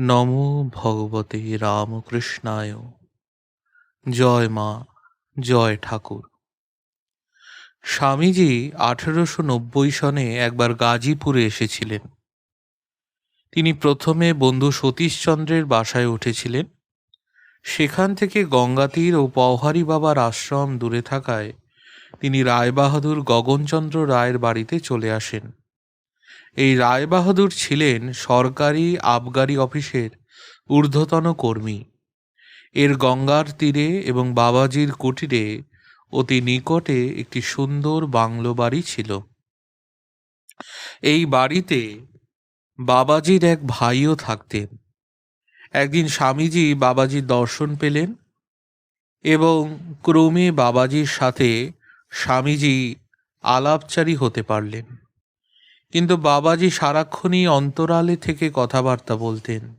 নমো ভগবতে রামকৃষ্ণায়। জয় মা, জয় ঠাকুর। স্বামীজি আঠেরোশো নব্বই সনে একবার গাজীপুরে এসেছিলেন। তিনি প্রথমে বন্ধু সতীশচন্দ্রের বাসায় উঠেছিলেন। সেখান থেকে গঙ্গাতীর ও পওহারি বাবার আশ্রম দূরে থাকায় তিনি রায়বাহাদুর গগনচন্দ্র রায়ের বাড়িতে চলে আসেন। এই রায়বাহাদুর ছিলেন সরকারি আবগারি অফিসের ঊর্ধ্বতন কর্মী। এর গঙ্গার তীরে এবং বাবাজির কুটিরে অতি নিকটে একটি সুন্দর বাংলো বাড়ি ছিল। এই বাড়িতে বাবাজির এক ভাইও থাকতেন। একদিন স্বামীজি বাবাজির দর্শন পেলেন এবং ক্রমে বাবাজির সাথে স্বামীজি আলাপচারী হতে পারলেন। কিন্তু বাবাজি সারাক্ষণই অন্তরালে থেকে কথাবার্তা বলতেন।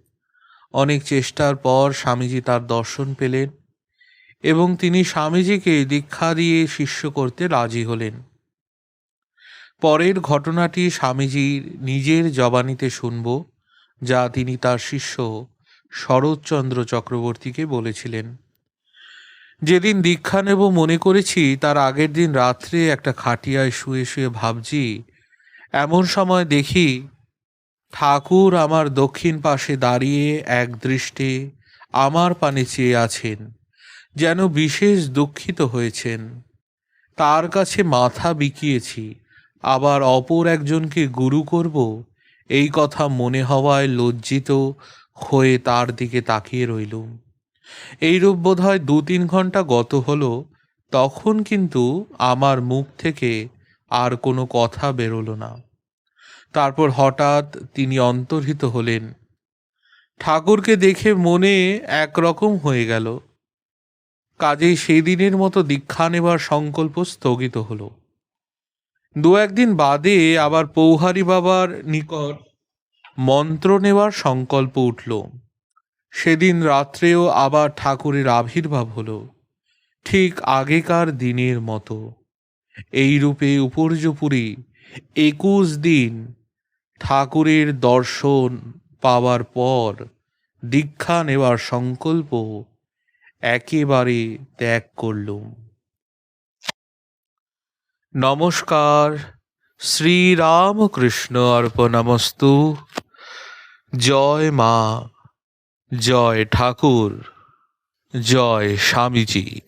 অনেক চেষ্টার পর স্বামীজি তার দর্শন পেলেন এবং তিনি স্বামীজিকে দীক্ষা দিয়ে শিষ্য করতে রাজি হলেন। পরের ঘটনাটি স্বামীজির নিজের জবানিতে শুনব, যা তিনি তার শিষ্য শরৎচন্দ্র চক্রবর্তীকে বলেছিলেন। যেদিন দীক্ষা নেব মনে করেছি, তার আগের দিন রাত্রে একটা খাটিয়ায় শুয়ে শুয়ে ভাবছি এমন সময় দেখি ঠাকুর আমার দক্ষিণ পাশে দাঁড়িয়ে এক দৃষ্টে আমার পানে চেয়ে আছেন, যেন বিশেষ দুঃখিত হয়েছেন। তার কাছে মাথা বিকিয়েছি, আবার অপর একজনকে গুরু করব, এই কথা মনে হওয়ায় লজ্জিত হয়ে তার দিকে তাকিয়ে রইলুম। এইরূপ বোধ হয় দু তিন ঘণ্টা গত হলো, তখন কিন্তু আমার মুখ থেকে আর কোনো কথা বেরোলো না। তারপর হঠাৎ তিনি অন্তর্হিত হলেন। ঠাকুরকে দেখে মনে একরকম হয়ে গেল। কাজেই সেই দিনের মতো দীক্ষা নেবার সংকল্প স্থগিত হলো। দু একদিন বাদে আবার পৌহারি বাবার নিকট মন্ত্র নেওয়ার সংকল্প উঠল। সেদিন রাত্রেও আবার ঠাকুরের আবির্ভাব হলো, ঠিক আগেকার দিনের মতো। এই রূপে উপর্যপুরী, একুশ দিন ঠাকুরের দর্শন পাওয়ার পর দীক্ষা নেওয়ার সংকল্প একেবারে ত্যাগ করলুম। নমস্কার, শ্রীরামকৃষ্ণ অর্পণমস্তু। জয় মা, জয় ঠাকুর, জয় স্বামীজি।